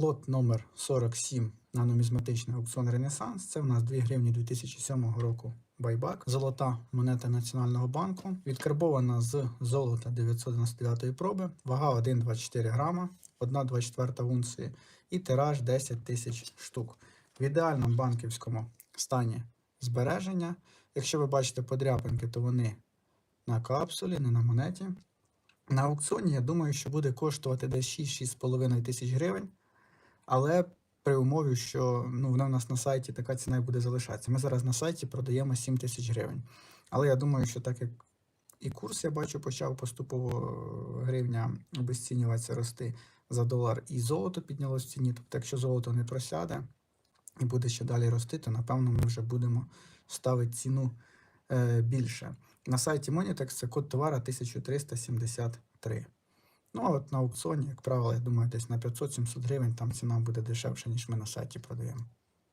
Лот номер 47 на нумізматичний аукціон Ренесанс. Це в нас 2 гривні 2007 року байбак. Золота монета Національного банку. Відкарбована з золота 999 проби. Вага 1,24 грама, 1,24 унції і тираж 10 тисяч штук. В ідеальному банківському стані збереження. Якщо ви бачите подряпинки, то вони на капсулі, не на монеті. На аукціоні, я думаю, що буде коштувати десь 6-6,5 тисяч гривень. Але при умові, що ну, вона в нас на сайті така ціна і буде залишатися. Ми зараз на сайті продаємо 7 тисяч гривень. Але я думаю, що так як і курс, я бачу, почав поступово е, гривня обесцінюватися, рости за долар, і золото піднялось в ціні. Тобто, якщо золото не просяде і буде ще далі рости, то напевно ми вже будемо ставити ціну е, більше. На сайті Monitex це код товара 1373. Ну, а от на аукціоні, як правило, я думаю, десь на 500-700 гривень там ціна буде дешевша, ніж ми на сайті продаємо.